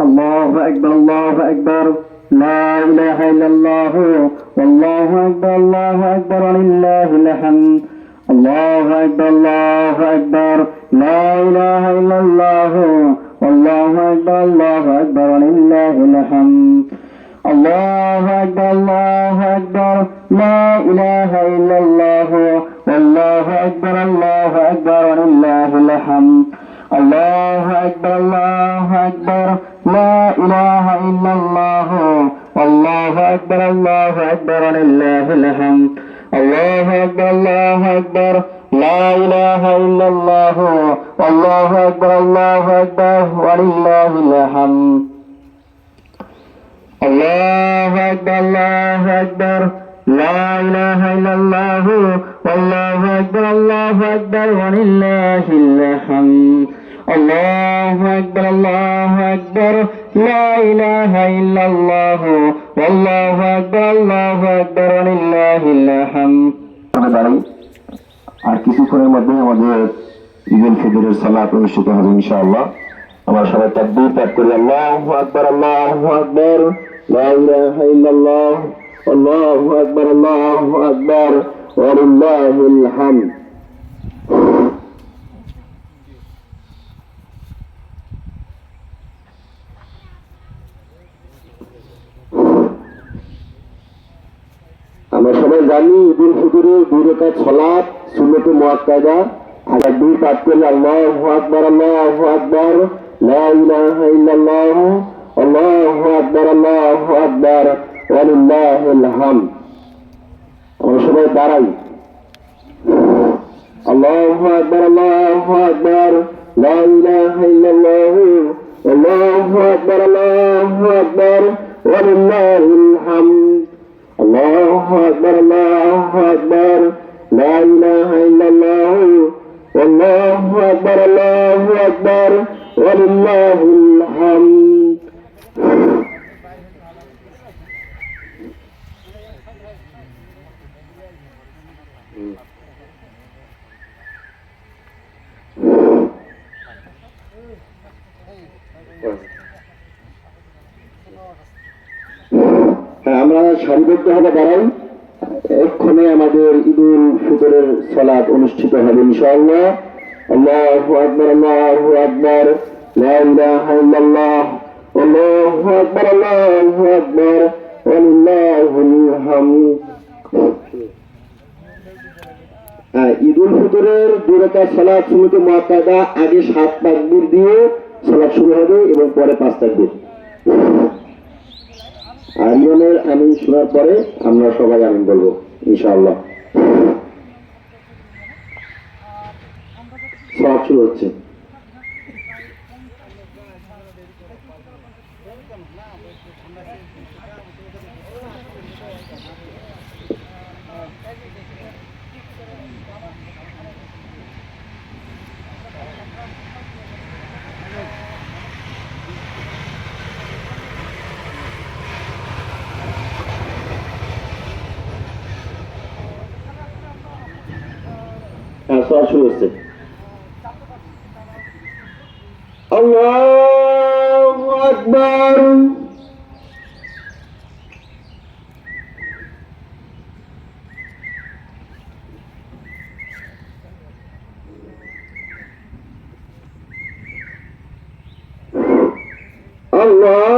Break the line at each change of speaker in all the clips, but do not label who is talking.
الله أكبر الله أكبر لا إله إلا الله والله أكبر الله أكبر ولله الحمد الله أكبر الله أكبر لا إله إلا الله والله أكبر الله أكبر ولله الحمد الله أكبر والله أكبر الله أكبر ولله الحمد الله أكبر الله أكبر لا إله إلا الله والله أكبر الله أكبر ولله الحمد الله أكبر الله أكبر لا إله إلا الله والله أكبر الله أكبر ولله الحمد
আমরা দাঁড়াই আর কিছুক্ষণের মধ্যে আমাদের ঈদ উল ফিতরের সালাত অনুষ্ঠিত হবে ইনশাআল্লাহ। আমরা সবাই তাকবীর পাঠ করি। আল্লাহু আকবার আল্লাহু আকবার। লা ইলাহা ইল্লাল্লাহ, আল্লাহু আকবার আল্লাহু আকবার। ওয়া লিল্লাহিল হামদ। আমরা সবাই জানি ঈদ উল ফিতরের দুই রেখা ছলাপ সুন্নতে মুআক্কাদা। আগে দুই পাঠ করলে আল্লাহু আকবার আল্লাহু আকবার লা ইলাহা ইল্লাল্লাহ আল্লাহু আকবার আল্লাহু আকবার ওয়া লিল্লাহিল হামদ আমরা সবাই দাঁড়াই আল্লাহু আকবার আল্লাহু আকবার লা ইলাহা ইল্লাল্লাহ আল্লাহু আকবার আল্লাহু আকবার ওয়া লিল্লাহিল হামদ الله أكبر الله أكبر لا إله إلا الله والله أكبر الله أكبر ولله الحمد হ্যাঁ আমরা সারিবদ্ধভাবে দাঁড়াই এক্ষণে আমাদের ঈদুল ফিতরের সালাত অনুষ্ঠিত হবে ঈদুল ফিতরের দুই রাকাত সালাত সুন্নতে মুআক্কাদা আগে সাত তাকবীর দিয়ে সালাত শুরু হবে এবং পরে পাঁচ তাকবীর। আমিন শোনার পরে আমরা সবাই আমিন বলব। ইনশাআল্লাহ। সব শুরু হচ্ছে। পড়া শুরু হচ্ছে। আল্লাহু আকবার। Allah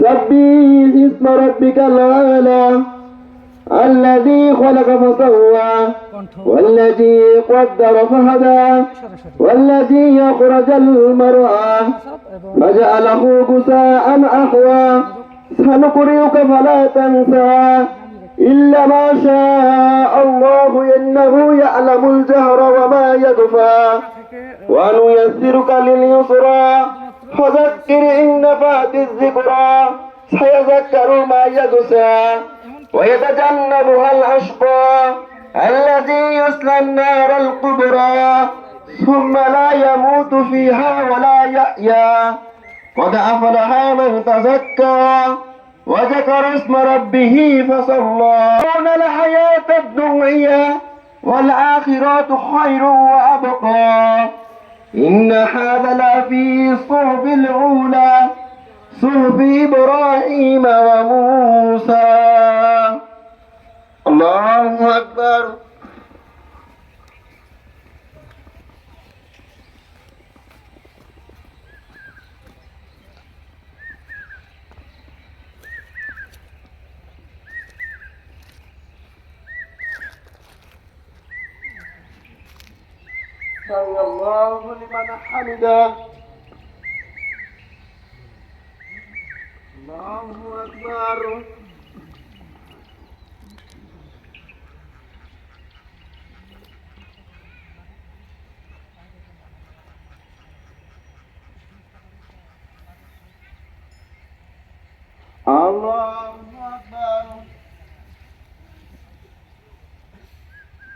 سبح اسم ربك الأعلى الذي خلق فسوى والذي قدر فهدى والذي يخرج المرعى فجعله غثاء أحوى سنقرئك فلا تنسى إلا ما شاء الله إنه يعلم الجهر وما يخفى ونيسرك لليسرى فذكر إن نفعت الذكرى سيذكر ما يخشى ويتجنبها الأشقى الذي يصلى النار الكبرى ثم لا يموت فيها ولا يحيا. قد أفلح من تزكى وذكر اسم ربه فصلى. دون الحياة الدنيا والآخرة خير وأبقى. إن هذا لفي الصحف الأولى صحف إبراهيم وموسى. الله أكبر. سمع الله لمن حمده الله أكبر الله أكبر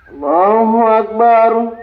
الله أكبر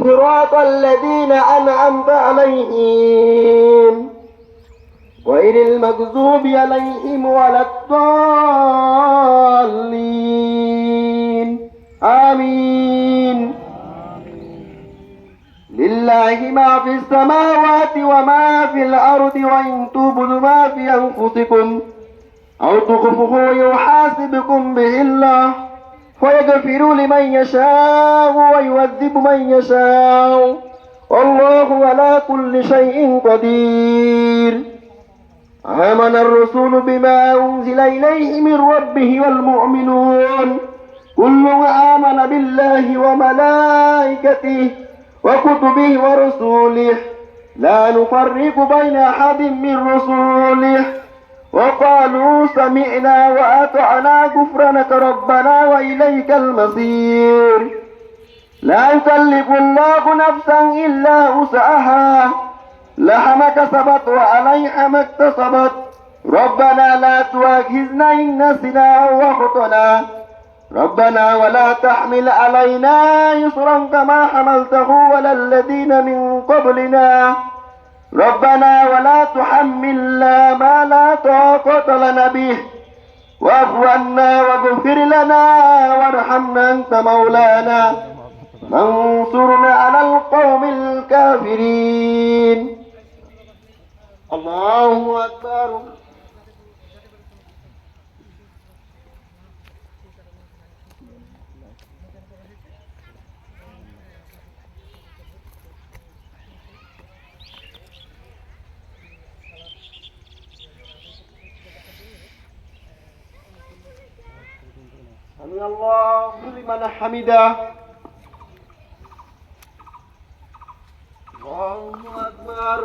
صراط الذين أنعمت عليهم. غير المغضوب عليهم ولا الضالين. آمين. لله ما في السماوات وما في الأرض وإن تبدوا ما في أنفسكم أو تخفوه يحاسبكم به الله. ويغفر لمن يشاء ويعذب من يشاء. والله على كل شيء قدير. آمن الرسول بما أنزل إليه من ربه والمؤمنون. كل آمن بالله وملائكته وكتبه ورسوله لا نفرق بين أحد من رسوله وقالوا سمعنا وأطعنا غفرانك ربنا وإليك المصير. لا يكلف الله نفسا إلا وسعها. لها ما كسبت وعليها ما اكتسبت. ربنا لا تؤاخذنا إن نسينا أو أخطأنا. ربنا ولا تحمل علينا يسرا كما حملته على الذين من قبلنا. ربنا ولا تحملنا ما لا طاقة لنا به. واعف عنا واغفر لنا وارحمنا أنت مولانا. فانصرنا على القوم الكافرين. الله أكبر. Allahumma Allah hamidah. Allahu Akbar.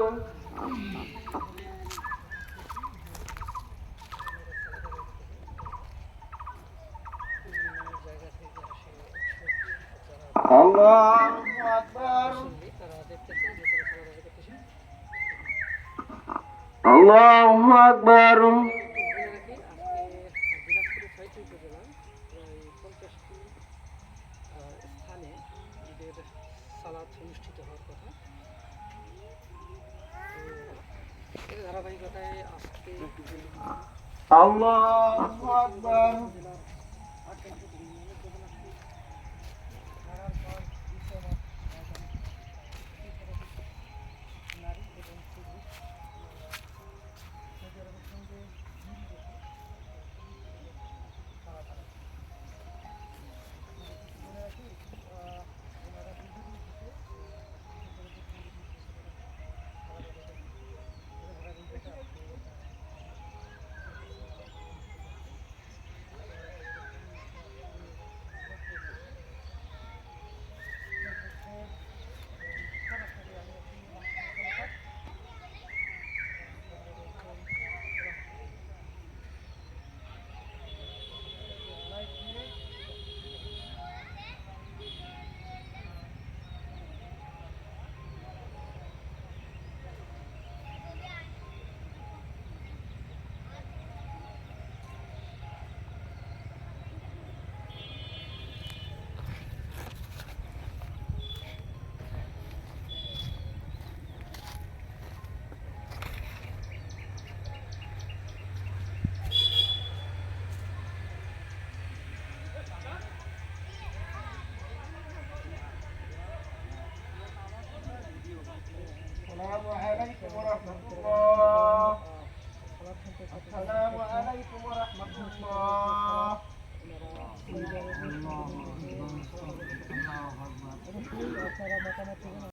Allahu Akbar. Love.